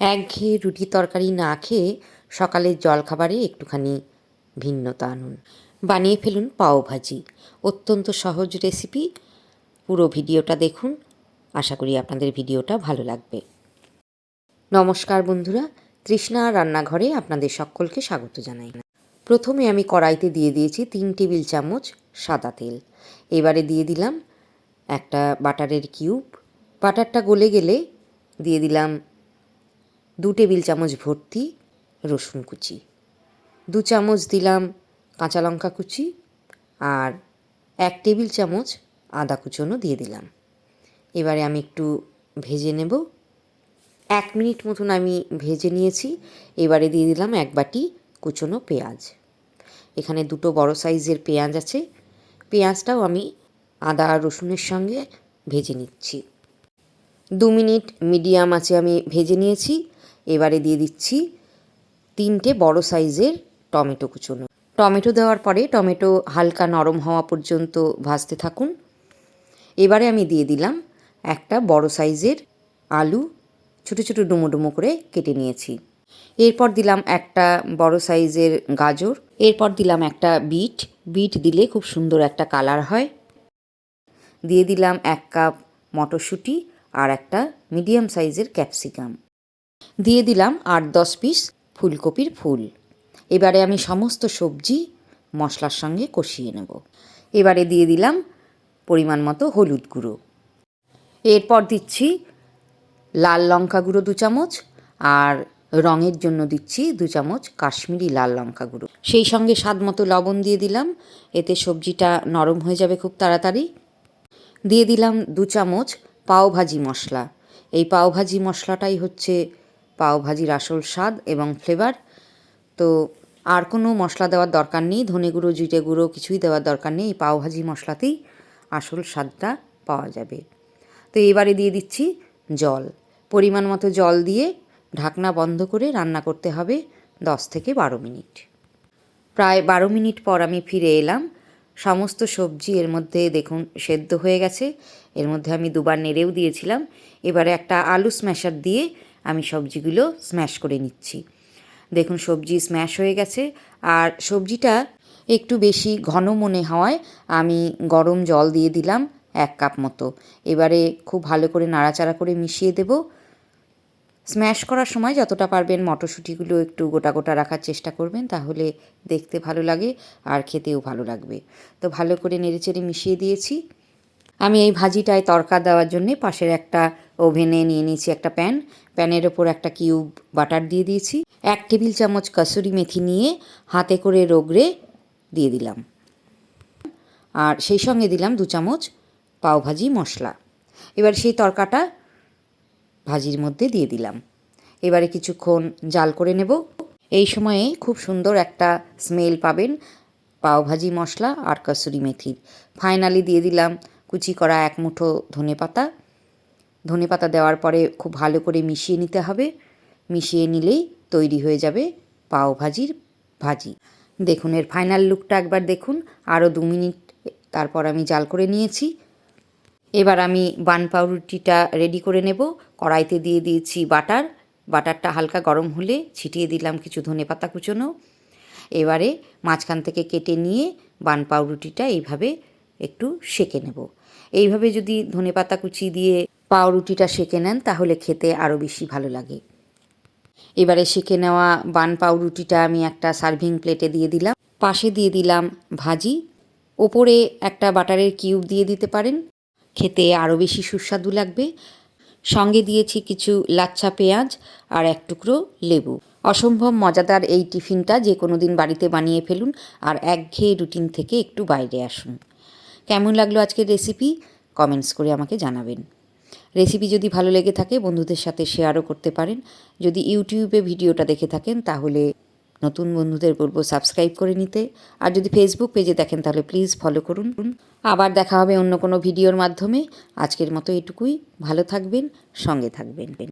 একঘেয়ে রুটি তরকারি না খেয়ে সকালের জলখাবারে একটুখানি ভিন্নতা আনুন। বানিয়ে ফেলুন পাও ভাজি। অত্যন্ত সহজ রেসিপি পুরো ভিডিওটা দেখুন। আশা করি আপনাদের ভিডিওটা ভালো লাগবে। নমস্কার বন্ধুরা, তৃষ্ণা রান্নাঘরে আপনাদের সকলকে স্বাগত জানাই। প্রথমে আমি কড়াইতে দিয়ে দিয়েছি তিন টেবিল চামচ সাদা তেল। এবারে দিয়ে দিলাম একটা বাটারের কিউব। বাটারটা গলে গেলে দিয়ে দিলাম দু টেবিল চামচ ভর্তি রসুন কুচি, দু চামচ দিলাম কাঁচা লঙ্কা কুচি আর এক টেবিল চামচ আদা কুচনো দিয়ে দিলাম। এবারে আমি একটু ভেজে নেব। এক মিনিট মতন আমি ভেজে নিয়েছি, এবারে দিয়ে দিলাম এক বাটি কুচনো পেঁয়াজ। এখানে দুটো বড় সাইজের পেঁয়াজ আছে, পেঁয়াজটাও আমি আদা আর রসুনের সঙ্গে ভেজে নিচ্ছি। দু মিনিট মিডিয়াম আছে আমি ভেজে নিয়েছি এবারে দিয়ে দিচ্ছি তিনটে বড় সাইজের টমেটো কুচনো। টমেটো দেওয়ার পরে টমেটো হালকা নরম হওয়া পর্যন্ত ভাজতে থাকুন। এবারে আমি দিয়ে দিলাম একটা বড় সাইজের আলু, ছোটো ছোটো ডুমো ডুমো করে কেটে নিয়েছি। এরপর দিলাম একটা বড় সাইজের গাজর। এরপর দিলাম একটা বিট। বিট দিলে খুব সুন্দর একটা কালার হয়। দিয়ে দিলাম এক কাপ মটরশুঁটি আর একটা মিডিয়াম সাইজের ক্যাপসিকাম। দিয়ে দিলাম আট দশ পিস ফুলকপির ফুল। এবারে আমি সমস্ত সবজি মশলার সঙ্গে কষিয়ে নেব। এবারে দিয়ে দিলাম পরিমাণ মতো হলুদ গুঁড়ো। এরপর দিচ্ছি লাল লঙ্কা গুঁড়ো দু চামচ আর রঙের জন্য দিচ্ছি দু চামচ কাশ্মীরি লাল লঙ্কা গুঁড়ো। সেই সঙ্গে স্বাদ মতো লবণ দিয়ে দিলাম। এতে সবজিটা নরম হয়ে যাবে খুব তাড়াতাড়ি। দিয়ে দিলাম দু চামচ পাও ভাজি মশলা। এই পাও ভাজি মশলাটাই হচ্ছে পাও ভাজির আসল স্বাদ এবং ফ্লেভার তো আর কোনো মশলা দেওয়ার দরকার নেই, ধনে গুঁড়ো, জিরে গুঁড়ো কিছুই দেওয়ার দরকার নেই, এই পাও ভাজি মশলাতেই আসল স্বাদটা পাওয়া যাবে। তো এবারে দিয়ে দিচ্ছি জল। পরিমাণ মতো জল দিয়ে ঢাকনা বন্ধ করে রান্না করতে হবে দশ থেকে বারো মিনিট। প্রায় বারো মিনিট পর আমি ফিরে এলাম। সমস্ত সবজি এর মধ্যে দেখুন সেদ্ধ হয়ে গেছে। এর মধ্যে আমি দুবার নেড়েও দিয়েছিলাম। এবারে একটা আলু স্ম্যাশার দিয়ে আমি সবজিগুলো স্ম্যাশ করে নিচ্ছি। দেখুন, সবজি স্ম্যাশ হয়ে গেছে। আর সবজিটা একটু বেশি ঘন মনে হওয়ায় আমি গরম জল দিয়ে দিলাম এক কাপ মতো। এবারে খুব ভালো করে নাড়াচাড়া করে মিশিয়ে দেব। স্ম্যাশ করার সময় যতটা পারবেন মটরশুঁটিগুলো একটু গোটা গোটা রাখার চেষ্টা করবেন, তাহলে দেখতে ভালো লাগে আর খেতেও ভালো লাগবে। তো ভালো করে নেড়েচেড়ে মিশিয়ে দিয়েছি। আমি এই ভাজিটায় তরকা দেওয়ার জন্যে পাশের একটা ওভেনে নিয়ে নিয়েছি একটা প্যান। প্যানের ওপর একটা কিউব বাটার দিয়ে দিয়েছি। এক টেবিল চামচ কাসুরি মেথি নিয়ে হাতে করে রোগড়ে দিয়ে দিলাম। আর সেই সঙ্গে দিলাম দু চামচ পাওভাজি মশলা। এবার সেই তরকাটা ভাজির মধ্যে দিয়ে দিলাম। এবারে কিছুক্ষণ জাল করে নেব। এই সময়ে খুব সুন্দর একটা স্মেল পাবেন পাওভাজি মশলা আর কাসুরি মেথির ফাইনালি দিয়ে দিলাম কুচি করা এক মুঠো ধনে পাতা। ধনে পাতা দেওয়ার পরে খুব ভালো করে মিশিয়ে নিতে হবে। মিশিয়ে নিলেই তৈরি হয়ে যাবে পাও ভাজির ভাজি। দেখুন, এর ফাইনাল লুকটা একবার দেখুন। আরও দু মিনিট তারপর আমি জাল করে নিয়েছি। এবার আমি বান পাউরুটিটা রেডি করে নেব। কড়াইতে দিয়ে দিয়েছি বাটার। বাটারটা হালকা গরম হলে ছিটিয়ে দিলাম কিছু ধনে পাতা কুচোনো। এবারে মাঝখান থেকে কেটে নিয়ে বান পাউরুটিটা এইভাবে একটু সেকে নেব। এইভাবে যদি ধনে পাতা কুচি দিয়ে পাউরুটিটা সেকে নেন, তাহলে খেতে আরও বেশি ভালো লাগে। এবারে সেকে নেওয়া বান পাউরুটিটা আমি একটা সার্ভিং প্লেটে দিয়ে দিলাম। পাশে দিয়ে দিলাম ভাজি। ওপরে একটা বাটারের কিউব দিয়ে দিতে পারেন। খেতে আরও বেশি সুস্বাদু লাগবে। সঙ্গে দিয়েছি কিছু লাচ্ছা পেঁয়াজ আর এক টুকরো লেবু। অসম্ভব মজাদার এই টিফিনটা যে কোনো দিন বাড়িতে বানিয়ে ফেলুন আর একঘেয়ে রুটিন থেকে একটু বাইরে আসুন। কেমন লাগল আজকের রেসিপি কমেন্টস করে আমাকে জানাবেন। রেসিপি যদি ভালো লেগে থাকে, বন্ধুদের সাথে শেয়ারও করতে পারেন। যদি ইউটিউবে ভিডিওটা দেখে থাকেন, তাহলে নতুন বন্ধুদের বলব সাবস্ক্রাইব করে নিতে। আর যদি ফেসবুক পেজে দেখেন, তাহলে প্লিজ ফলো করুন। আবার দেখা হবে অন্য কোনো ভিডিওর মাধ্যমে। আজকের মতো এটুকুই। ভালো থাকবেন, সঙ্গে থাকবেন।